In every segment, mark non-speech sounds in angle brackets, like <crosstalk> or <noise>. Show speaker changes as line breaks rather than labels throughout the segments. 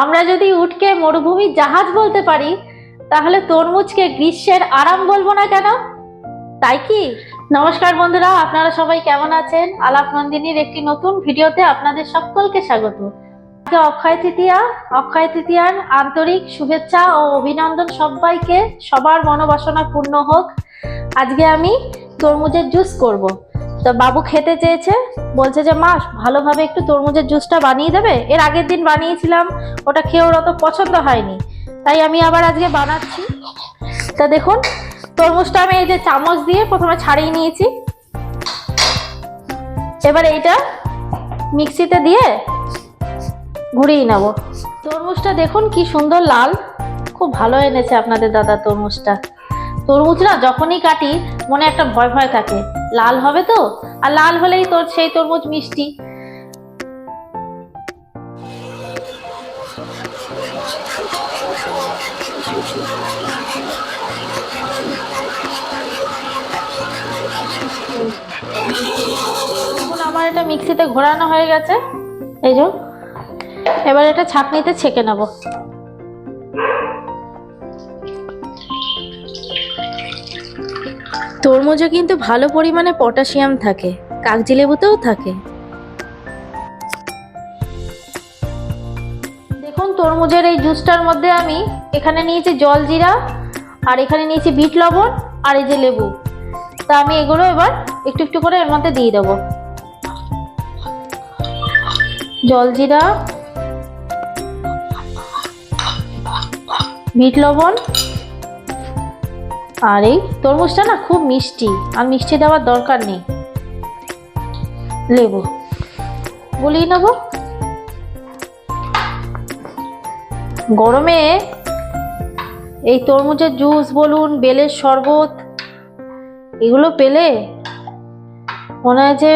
আমরা যদি উটকে মরুভূমির জাহাজ বলতে পারি, তাহলে তরমুজকে গ্রীষ্মের আরাম বলব না কেন? তাই কি? নমস্কার বন্ধুরা, আপনারা সবাই কেমন আছেন? আলাপ নন্দিনীর একটি নতুন ভিডিওতে আপনাদের সকলকে স্বাগত। আজকে অক্ষয় তৃতীয়া। অক্ষয় তৃতীয়ার আন্তরিক শুভেচ্ছা ও অভিনন্দন সবাইকে। সবার মনোবাসনা পূর্ণ হোক। আজকে আমি তরমুজের জুস করব। তো বাবু খেতে চেয়েছে, বলছে যে, মা, ভালোভাবে একটু তরমুজের জুসটা বানিয়ে দেবে? এর আগের দিন বানিয়েছিলাম, ওটা খেয়ে ওর অত পছন্দ হয়নি। তাই আমি আবার আজকে বানাচ্ছি। তা দেখুন, তরমুজটা আমি এই যে চামচ দিয়ে প্রথমে ছাড়িয়ে নিয়েছি। এবার এইটা মিক্সিতে দিয়ে ঘুরিয়ে নেব। তরমুজটা দেখুন কি সুন্দর লাল, খুব ভালো এনেছে আপনাদের দাদা তরমুজটা। তরমুজ না, যখনই কাটি, মনে একটা ভয় ভয় থাকে। লাল হবে তো? আর লাল হলেই তোর, সেই তরমুজ মিষ্টি। আমার এটা মিক্সিতে ঘোরানো হয়ে গেছে। এই যে, এবার এটা ছাঁকনিতে ছেঁকে নেব। তরমুজে কিন্তু ভালো পরিমাণে পটাশিয়াম থাকে, কাগজি লেবুতেও থাকে। দেখুন তরমুজের এই জুসটার মধ্যে আমি এখানে নিয়েছি জল জিরা, আর এখানে নিয়েছি বিট লবণ, আর এই যে লেবু। তা আমি এগুলো এবার একটু একটু করে এর মধ্যে দিয়ে দেবো। জলজিরা বিট লবণ আর এই তরমুজটা না খুব মিষ্টি, আর মিষ্টি দেওয়ার দরকার নেই। লেবু। গুলিয়ে নেব। গরমে এই তরমুজের জুস বলুন, বেলের শরবত, এগুলো পেলে মনে হয় যে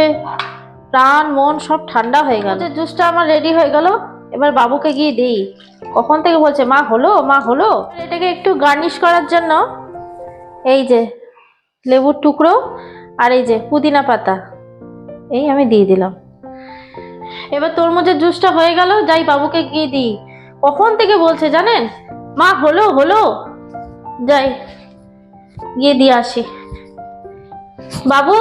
প্রাণ, মন সব ঠান্ডা হয়ে গেল। জুসটা আমার রেডি হয়ে গেল। এবার বাবুকে গিয়ে দিই। কখন থেকে বলছে, মা, হলো? মা, হলো? এটাকে একটু গার্নিশ করার জন্য এই যে লেবুর টুকরো আর এই যে পুদিনা পাতা, এই আমি দিয়ে দিলাম। এবার তরমুজের জুসটা হয়ে গেল, যাই বাবুকে গিয়ে দিই। কখন থেকে বলছে জানেন? মা, হলো হলো। যাই, গিয়ে দিয়ে আসি। বাবু!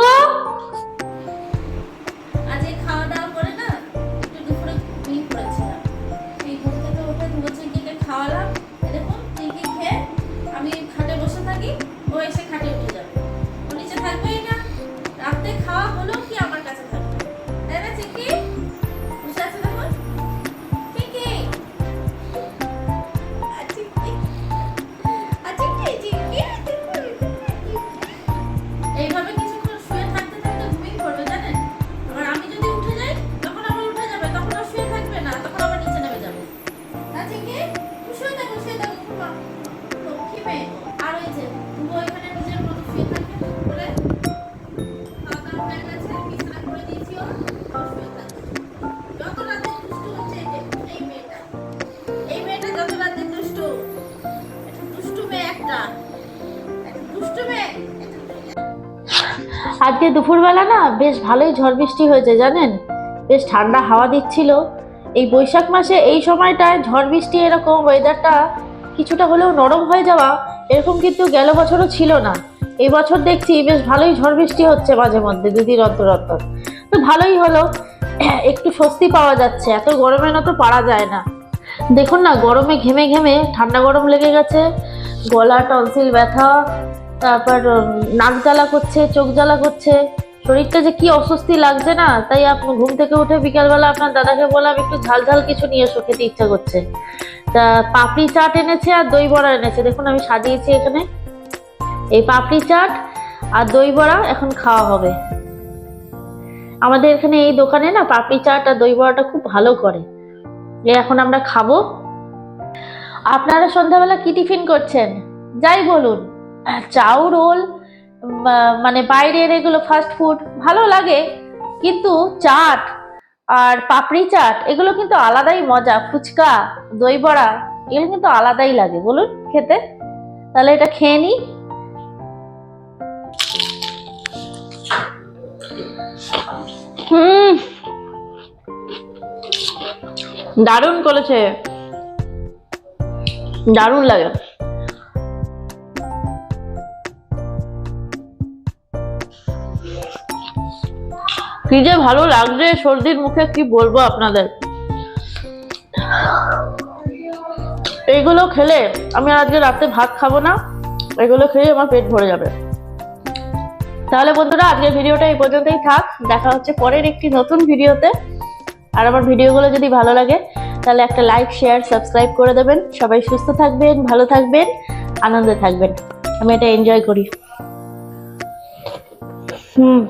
আজকে
দুপুরবেলা না বেশ ভালোই ঝড় বৃষ্টি হয়েছে, জানেন? বেশ ঠান্ডা হাওয়া দিচ্ছিল। এই বৈশাখ মাসে এই সময়টায় ঝড় বৃষ্টি এরকম ওয়েদারটা কিছুটা হলেও নরম হয়ে যাওয়া এরকম কিন্তু গেল বছরও ছিল না। এই বছর দেখছি বেশ ভালোই ঝড় বৃষ্টি হচ্ছে মাঝে মধ্যে দুদিন অন্তর অন্তর তো ভালোই হলো, <clears throat> একটু স্বস্তি পাওয়া যাচ্ছে, এত গরমে না তো পারা যায় না। দেখুন না, গরমে ঘেমে ঘেমে ঠান্ডা গরম লেগে গেছে, গলা টনসিল ব্যথা, তারপর নাক জ্বালা করছে, চোখ জ্বালা করছে। শরীরটা যে কি অস্বস্তি লাগছে না, তাই আপনি ঘুম থেকে উঠে বিকালবেলা আপনার দাদাকে বললাম, একটু ঝাল ঝাল কিছু নিয়ে এসো, খেতে ইচ্ছা করছে। তা পাপড়ি চাট এনেছে আর দই বড়া এনেছে। দেখুন, আমি সাজিয়েছি এখানে। এই পাপড়ি চাট আর দই বড়া এখন খাওয়া হবে। আমাদের এখানে এই দোকানে না পাপড়ি চাট আর দই বড়াটা খুব ভালো করে। এ এখন আমরা খাব। আপনারা সন্ধ্যাবেলা কি টিফিন করছেন? যাই বলুন। চাউ রোল মানে বাইরের এগুলো ফাস্ট ফুড ভালো লাগে, কিন্তু চাট আর পাপড়ি চাট, এগুলো কিন্তু আলাদাই মজা। ফুচকা দই বড়া এগুলো কিন্তু আলাদাই লাগে। বলুন খেতে। তাহলে এটা খেয়ে নিই। হুম। দারুণ করেছে। দারুণ লাগে। কি যে ভালো লাগছে, সর্দির মুখে কি বলব আপনাদের? এইগুলো খেলে আমি আজকে রাতে ভাত খাব না, এগুলো খেয়ে আমার পেট ভরে যাবে। তাহলে বন্ধুরা, আজকের ভিডিওটা এই পর্যন্তই থাক। দেখা হচ্ছে পরের একটি নতুন ভিডিওতে। আর আমার ভিডিওগুলো যদি ভালো লাগে, তাহলে একটা লাইক, শেয়ার, সাবস্ক্রাইব করে দেবেন। সবাই সুস্থ থাকবেন, ভালো থাকবেন, আনন্দে থাকবেন। আমি এটা এনজয় করি। হুম।